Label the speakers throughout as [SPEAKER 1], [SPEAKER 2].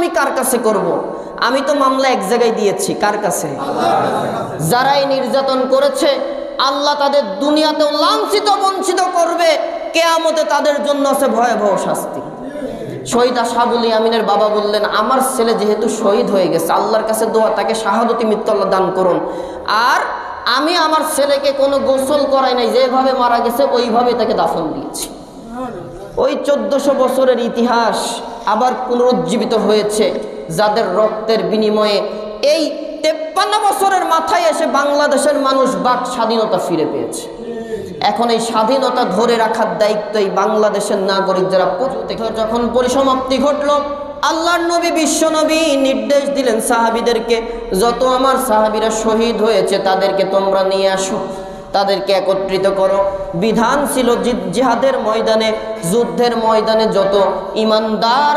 [SPEAKER 1] আমি কার কাছে করব। আমি তো মামলা এক জায়গায় দিয়েছি, কার কাছে? যারাই নির্যাতন করেছে, আল্লাহ তাদের দুনিয়াতেও লাঞ্ছিত, বঞ্চিত করবে। কেয়ামতে তাদের জন্য আছে ভয়াবহ শাস্তি। শহীদ আশাবুল আমিনের বাবা বললেন, আমার ছেলে যেহেতু শহীদ হয়ে গেছে, আল্লাহর কাছে দোয়া, তাকে শাহাদতি মৃত্যু আল্লাহ দান করুন। আর আমি আমার ছেলেকে কোনো গোসল করাই নাই, যেভাবে মারা গেছে ওইভাবে তাকে দাফন দিয়েছি। ওই চোদ্দশো বছরের ইতিহাস আবার পুনরুজ্জীবিত হয়েছে, যাদের রক্তের বিনিময়ে এই তেপ্পান্ন বছরের মাথায় এসে বাংলাদেশের মানুষ বাক স্বাধীনতা ফিরে পেয়েছে। এখন এই স্বাধীনতা ধরে রাখার দায়িত্ব এই বাংলাদেশের নাগরিক যারা যখন পরিসমাপ্তি ঘটল, আল্লাহর নবী, বিশ্ব নবী নির্দেশ দিলেন সাহাবিদেরকে, যত আমার সাহাবিরা শহীদ হয়েছে তাদেরকে তোমরা নিয়ে আসো। তাদেরকে একত্রিত করো। বিধান ছিল জিহাদের ময়দানে, যুদ্ধের ময়দানে যত ইমানদার,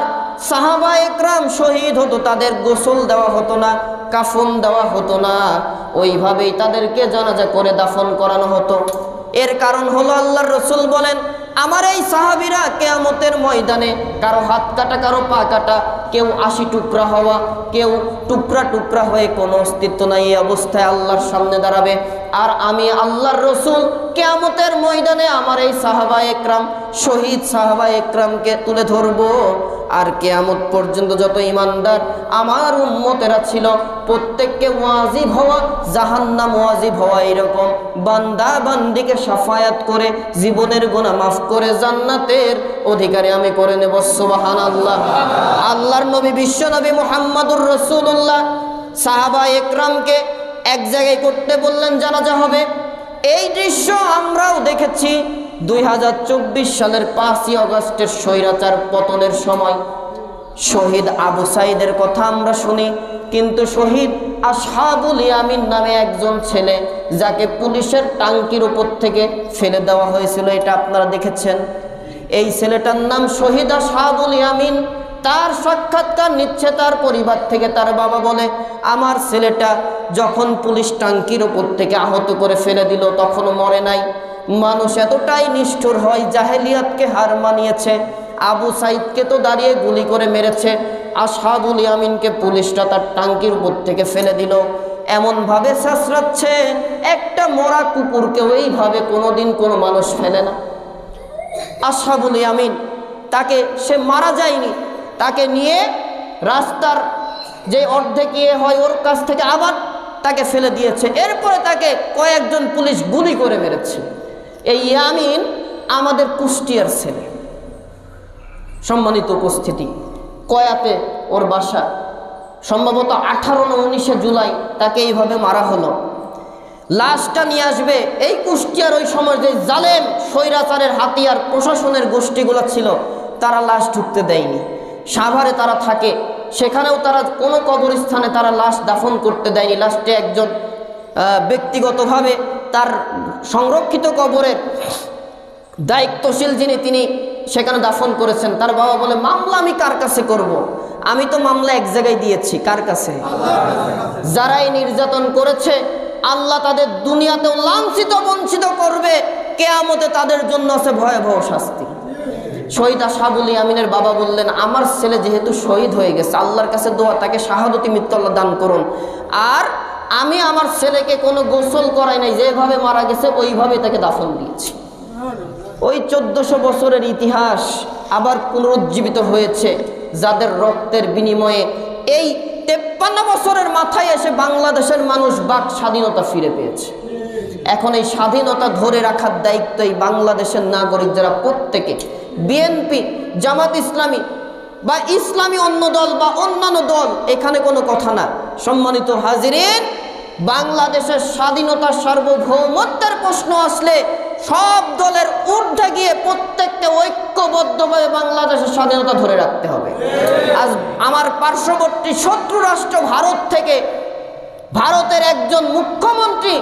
[SPEAKER 1] সাহাবা একরাম শহীদ হতো, তাদের গোসল দেওয়া হতো না, কাফন দেওয়া হতো না। ওইভাবেই তাদেরকে জানাজা করে দাফন করানো হতো। এর কারণ হলো আল্লাহর রসুল বলেন আমার এই সাহাবিরা কেয়ামতের ময়দানে কারও হাত কাটা, কারও পা কাটা, কেউ আশি টুকরা হওয়া, কেউ টুকরা টুকরা হয়ে কোনো অস্তিত্ব নাই, এই অবস্থায় আল্লাহর সামনে দাঁড়াবে। আর আমি আল্লাহর রসুল, কেয়ামতের ময়দানে আমার এই সাহাবা একরাম, শহীদ সাহাবা একরামকে তুলে ধরবো। আর কেয়ামত পর্যন্ত যত ইমানদার আমার উম্মতেরা ছিল, প্রত্যেককে ওয়াজিব হওয়া, জাহান্নাম ওয়াজিব হওয়া এরকম। বান্দা বান্দিকে সাফায়াত করে জীবনের গোনা মাফ করে জান্নাতের অধিকারী আমি করে নেব সুবাহান আল্লাহ আল্লাহর নবী, বিশ্ব নবী মোহাম্মদুর রসুল্লাহ সাহাবা একরামকে এক জায়গায় করতে বললেন জানা যা হবে। এই দৃশ্য আমরাও দেখেছি দুই হাজার চব্বিশ সালের পাঁচই অগস্টের স্বৈরাচার পতনের সময়। শহীদ আবু সাইদের কথা আমরা শুনি, কিন্তু শহীদ আসহাবুল ইয়ামিন নামে একজন ছেলে যাকে পুলিশের টাঙ্কির উপর থেকে ফেলে দেওয়া হয়েছিল, এটা আপনারা দেখেছেন। এই ছেলেটার নাম শহীদ আসহাবুল ইয়ামিন, তার সাক্ষাৎকার নিচ্ছে তার পরিবার থেকে, তার বাবা বলে, আমার ছেলেটা যখন পুলিশ টাঙ্কির উপর থেকে আহত করে ফেলে দিল, তখনও মরে নাই। মানুষ এতটাই নিষ্ঠুর হয়, জাহেলিয়াতকে হার মানিয়েছে আবু সাইদকে তো দাঁড়িয়ে গুলি করে মেরেছে। আশাবুল ইয়ামিনকে পুলিশটা তার টাঙ্কির উপর থেকে ফেলে দিল। এমনভাবে শাসরাচ্ছে, একটা মরা কুকুরকেও এইভাবে কোনোদিন কোনো মানুষ ফেলে না। আশাবুল ইয়ামিন, তাকে সে মারা যায়নি। তাকে নিয়ে রাস্তার যে অর্ধেক ইয়ে হয়, ওর কাছ থেকে আবার তাকে ফেলে দিয়েছে। এরপরে তাকে কয়েকজন পুলিশ গুলি করে মেরেছে। এই ইয়ামিন আমাদের কুষ্টিয়ার ছেলে। সম্মানিত উপস্থিতি। কয়াতে ওর বাসা। সম্ভবত আঠারো না উনিশে জুলাই তাকে এইভাবে মারা হলো। লাশটা নিয়ে আসবে এই কুষ্টিয়ার ওই সময় যে জালেম, স্বৈরাচারের হাতিয়ার, প্রশাসনের গোষ্ঠীগুলো ছিল, তারা লাশ ঢুকতে দেয়নি। সাভারে তারা থাকে, সেখানেও তারা কোনো কবরস্থানে তারা লাশ দাফন করতে দেয়নি। লাস্টে একজন ব্যক্তিগতভাবে তার সংরক্ষিত কবরের দায়িত্বশীল যিনি, তিনি সেখানে দাফন করেছেন। তার বাবা বলে, মামলা আমি কার কাছে করব। আমি তো মামলা এক জায়গায় দিয়েছি, কার কাছে? যারাই নির্যাতন করেছে, আল্লাহ তাদের দুনিয়াতেও লাঞ্ছিত, বঞ্চিত করবে। কেয়ামতে তাদের জন্য আছে ভয়াবহ শাস্তি। শহীদ আশাবুল আমিনের বাবা বললেন, আমার ছেলে যেহেতু শহীদ হয়ে গেছে, আল্লাহর কাছে দোয়া, তাকে শাহাদতি মৃত্যু আল্লাহ দান করুন। আর আমি আমার ছেলেকে কোনো গোসল করাই নাই, যেভাবে মারা গেছে ওইভাবে তাকে দাফন দিয়েছি। ওই চোদ্দশো বছরের ইতিহাস আবার পুনরুজ্জীবিত হয়েছে, যাদের রক্তের বিনিময়ে এই তেপ্পান্ন বছরের মাথায় এসে বাংলাদেশের মানুষ বাক স্বাধীনতা ফিরে পেয়েছে। এখন এই স্বাধীনতা ধরে রাখার দায়িত্ব এই বাংলাদেশের নাগরিক যারা প্রত্যেকে, বিএনপি, জামাত ইসলামী বা ইসলামী অন্য দল বা অন্যান্য দল, এখানে কোনো কথা না। সম্মানিত হাজিরিন, বাংলাদেশের স্বাধীনতা সার্বভৌমত্বের প্রশ্ন আসলে সব দলের ঊর্ধ্বে গিয়ে প্রত্যেককে ঐক্যবদ্ধভাবে বাংলাদেশের স্বাধীনতা ধরে রাখতে হবে। আজ আমার পার্শ্ববর্তী শত্রু রাষ্ট্র ভারত থেকে ভারতের একজন মুখ্যমন্ত্রী,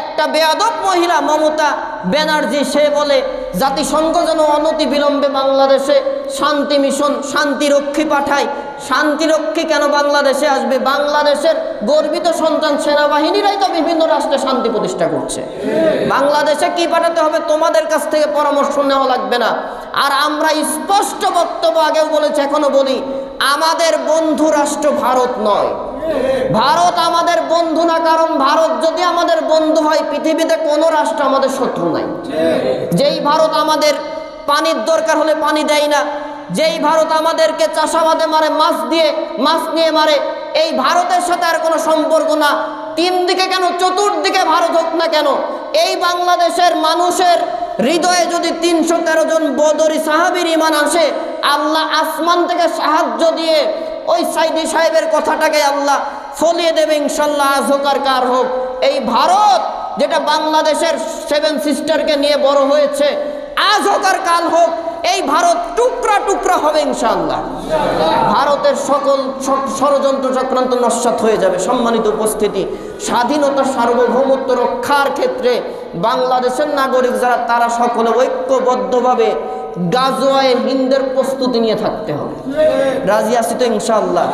[SPEAKER 1] একটা বেয়াদব মহিলা মমতা ব্যানার্জি, সে বলে, জাতিসংঘ যেন অনতি বিলম্বে বাংলাদেশে শান্তি মিশন শান্তিরক্ষী পাঠায়। শান্তিরক্ষী কেন বাংলাদেশে আসবে? বাংলাদেশের গর্বিত সন্তান সেনাবাহিনীরাই তো বিভিন্ন রাষ্ট্রে শান্তি প্রতিষ্ঠা করছে। বাংলাদেশে কি পাঠাতে হবে? তোমাদের কাছ থেকে পরামর্শ নেওয়া লাগবে না। আর আমরা স্পষ্ট বক্তব্য আগেও বলেছি, এখনও বলি, আমাদের বন্ধু রাষ্ট্র ভারত নয়। ভারত আমাদের বন্ধু না, কারণ ভারত যদি আমাদের বন্ধু হয়, পৃথিবীতে কোনো রাষ্ট্র আমাদের শত্রু নাই। যেই ভারত আমাদের পানির দরকার হলে পানি দেয় না। যেই ভারত আমাদেরকে চাষাবাদে মারে, মাছ দিয়ে, মাছ নিয়ে মারে, এই ভারতের সাথে আর কোনো সম্পর্ক না। তিন দিকে কেন, চতুর্দিকে ভারত হোক না কেন, এই বাংলাদেশের মানুষের হৃদয়ে যদি তিনশো তেরো জন বদরি সাহাবির ইমান আসে, আল্লাহ আসমান থেকে সাহায্য দিয়ে ওই সাইদি সাহেবের কথাটাকে আল্লাহ ফলিয়ে দেবে, ইনশাল্লাহ আজ হোক আর কার হোক। এই ভারত যেটা বাংলাদেশের সেভেন সিস্টারকে নিয়ে বড় হয়েছে আজ হোক আর কাল হোক, এই ভারত টুকরা টুকরা হবে ইনশাল্লাহ ভারতের সকল ষড়যন্ত্র চক্রান্ত নস্বাত হয়ে যাবে। সম্মানিত উপস্থিতি, স্বাধীনতা, সার্বভৌমত্ব রক্ষার ক্ষেত্রে বাংলাদেশের নাগরিক যারা, তারা সকলে ঐক্যবদ্ধভাবে গাজোয়ায় হিন্দের প্রস্তুতি নিয়ে থাকতে হবে। রাজি আছি তো ইনশাল্লাহ